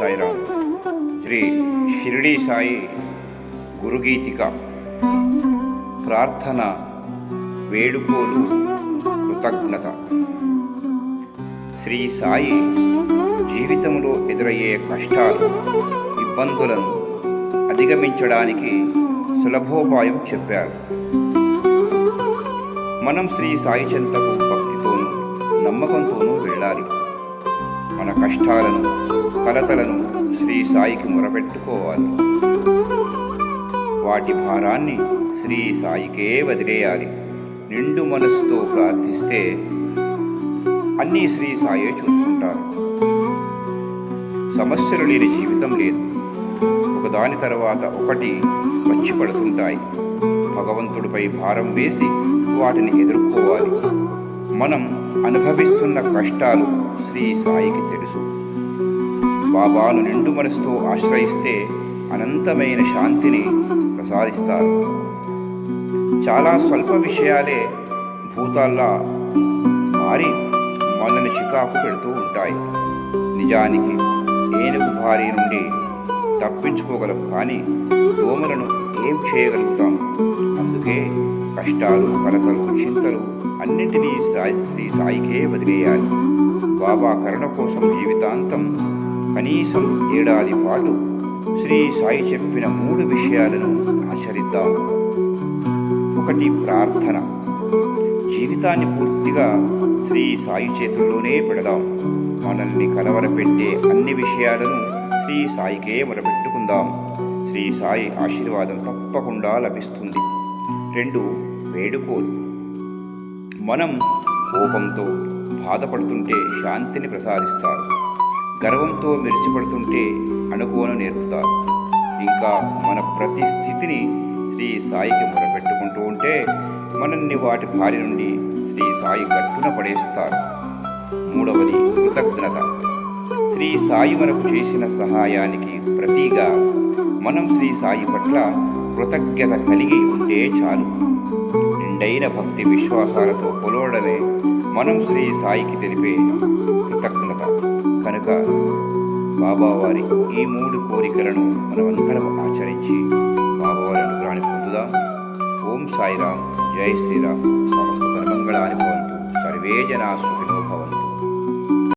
సాయిరాం శ్రీ షిరిడి సాయి గురుగీతిక ప్రార్థన వేడుకోలు కృతజ్ఞత. శ్రీ సాయి జీవితంలో ఎదురయ్యే కష్టాలు ఇబ్బందులను అధిగమించడానికి సులభోపాయం చెప్పారు. మనం శ్రీ సాయి చెంతకు భక్తితోనూ నమ్మకంతోనూ వెళ్ళాలి. మన కష్టాలను కలతలను శ్రీ సాయికి మొరపెట్టుకోవాలి. వాటి భారాన్ని శ్రీ సాయికే వదిలేయాలి. నిండు మనసుతో ప్రార్థిస్తే అన్నీ శ్రీ సాయే చూసుకుంటారు. సమస్యలు లేని జీవితం లేదు. ఒకదాని తర్వాత ఒకటి వచ్చి పడుతుంటాయి భగవంతుడిపై భారం వేసి వాటిని ఎదుర్కోవాలి. మనం అనుభవిస్తున్న కష్టాలు శ్రీ సాయికి తెలుసు. బాబాను నిండు మనసుతో ఆశ్రయిస్తే అనంతమైన శాంతిని ప్రసాదిస్తారు. చాలా స్వల్ప విషయాలే భూతాల్లా మారి మనల్ని చికాకు పెడుతూ ఉంటాయి. నిజానికి ఏనుగు భారీ నుండి తప్పించుకోగలం కానీ దోమలను ఏం చేయగలుగుతాం అందుకే కష్టాలు కలతలు చింతలు అన్నింటినీ సాయి శ్రీ సాయికే వదిలేయాలి. బాబా కరుణ కోసం జీవితాంతం కనీసం ఏడాది పాటు శ్రీ సాయి చెప్పిన మూడు విషయాలను ఆచరిద్దాం. ఒకటి ప్రార్థన. జీవితాన్ని పూర్తిగా శ్రీ సాయి చేతుల్లోనే పెడదాం. మనల్ని కలవరపెట్టే అన్ని విషయాలను శ్రీ సాయికే మొరపెట్టుకుందాం. శ్రీ సాయి ఆశీర్వాదం తప్పకుండా లభిస్తుంది. రెండు వేడుకోరు. మనం కోపంతో బాధపడుతుంటే శాంతిని ప్రసాదిస్తారు. గర్వంతో మెరిసిపడుతుంటే అనుకోను నేర్పుతారు. ఇంకా మన ప్రతి స్థితిని శ్రీ సాయికి మొరపెట్టుకుంటూ ఉంటే మనల్ని వాటి బారి నుండి శ్రీ సాయి గట్టున పడేస్తారు. మూడవది కృతజ్ఞత. శ్రీ సాయి మనకు చేసిన సహాయానికి ప్రతిగా మనం శ్రీ సాయి పట్ల కృతజ్ఞత కలిగి ఉంటే చాలు. నిండైన భక్తి విశ్వాసాలతో కొలవడమే మనం శ్రీ సాయికి తెలిపే కృతజ్ఞత. కనుక బాబావారి ఈ మూడు కోరికలను మనమందరం ఆచరించి బాబావారి అనుగ్రహాన్ని పొందుదా. ఓం సాయిరామ్ జై శ్రీరామ్. సమస్త ధర్మంగళాని భవంతు సర్వే జనా సుఖినో భవంతు.